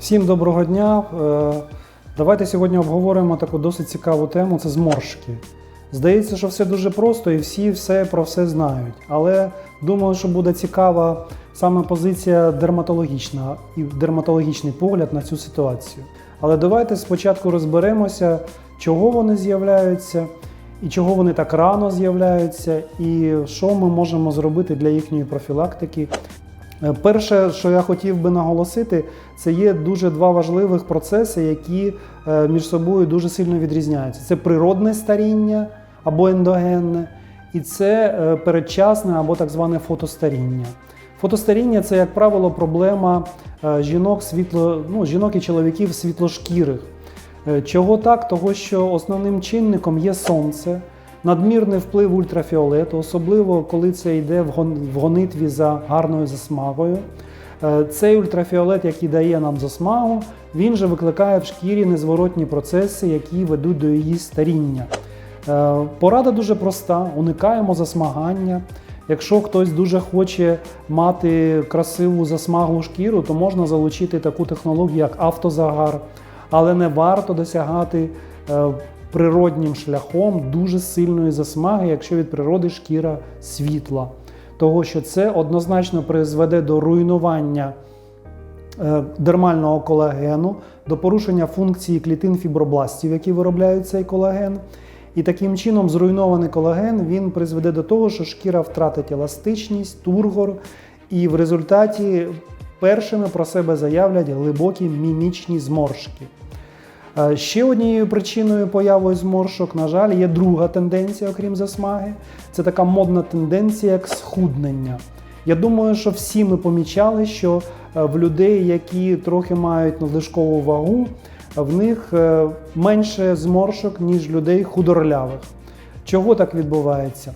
Всім доброго дня. Е, Давайте сьогодні обговоримо таку досить цікаву тему це зморшки. Здається, що все дуже просто і всі все про все знають. Але думаю, що буде цікава саме позиція дерматологічна і дерматологічний погляд на цю ситуацію. Але давайте спочатку розберемося, чого вони з'являються, і чого вони так рано з'являються, і що ми можемо зробити для їхньої профілактики Перше, що я хотів би наголосити, це є дуже два важливих процеси, які е, між собою дуже сильно відрізняються. Це природне старіння або ендогенне, і це е, передчасне або так зване фотостаріння. Фотостаріння це, як правило, проблема е, жінок, світло, ну, жінок і чоловіків світлошкірих. Е, Чого так? Того, що основним чинником є сонце, надмірний вплив ультрафіолету, особливо коли це йде в гонитві за гарною засмагою. Е, Цей ультрафіолет, який дає нам засмагу, він же викликає в шкірі незворотні процеси, які ведуть до її старіння. Е, Порада дуже проста: уникаємо засмагання. Якщо хтось дуже хоче мати красиву засмаглу шкіру, то можна залучити таку технологію, як автозагар, але не варто досягати е, природнім шляхом дуже сильної засмаги, якщо від природи шкіра світла. Того, що це однозначно призведе до руйнування е, дермального колагену, до порушення функції клітин фібробластів, які виробляють цей колаген. І таким чином зруйнований колаген він призведе до того, що шкіра втратить еластичність, тургор, і в результаті першими про себе заявлять глибокі мімічні зморшки. Е, Ще однією причиною появи зморшок, на жаль, є друга тенденція, окрім засмаги. Це така модна тенденція, як схуднення. Я думаю, що всі ми помічали, що е, в людей, які трохи мають надлишкову вагу, в них е, менше зморшок, ніж людей худорлявих. Чого так відбувається?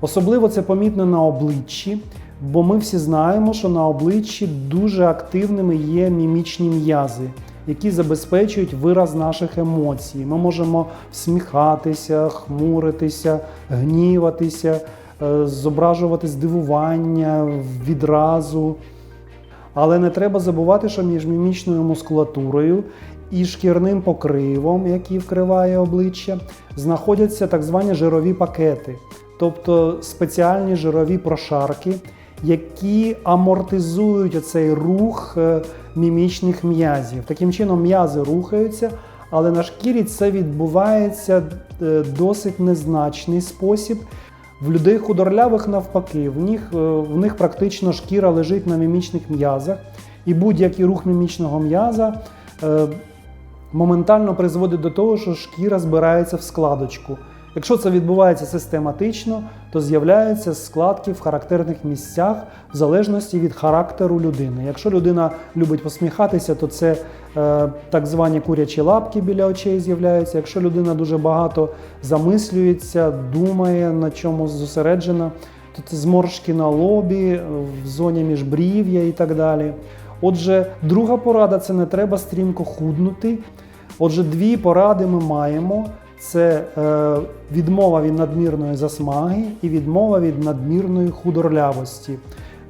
Особливо це помітно на обличчі, бо ми всі знаємо, що на обличчі дуже активними є мімічні м'язи, які забезпечують вираз наших емоцій. Ми можемо всміхатися, хмуритися, гніватися, е, зображувати здивування, відразу. Але не треба забувати, що між мімічною мускулатурою і шкірним покривом, який вкриває обличчя, знаходяться так звані жирові пакети, тобто спеціальні жирові прошарки, які амортизують оцей рух е, мімічних м'язів. Таким чином, м'язи рухаються, але на шкірі це відбувається е, досить незначний спосіб. В людей худорлявих навпаки, в них, е, в них практично шкіра лежить на мімічних м'язах, і будь-який рух мімічного м'яза моментально призводить до того, що шкіра збирається в складочку. Якщо це відбувається систематично, то з'являються складки в характерних місцях в залежності від характеру людини. Якщо людина любить посміхатися, то це е, так звані курячі лапки біля очей з'являються. Якщо людина дуже багато замислюється, думає, на чомусь зосереджена, то це зморшки на лобі, в зоні міжбрів'я і так далі. Отже, друга порада це не треба стрімко худнути. Отже, дві поради ми маємо: це е, відмова від надмірної засмаги і відмова від надмірної худорлявості.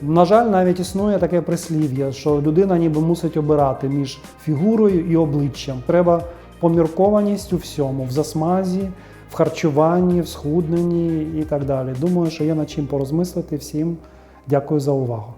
На жаль, навіть існує таке прислів'я, що людина ніби мусить обирати між фігурою і обличчям. Треба поміркованість у всьому, в засмазі, в харчуванні, в схудненні і так далі. Думаю, що є над чим порозмислити. Всім дякую за увагу.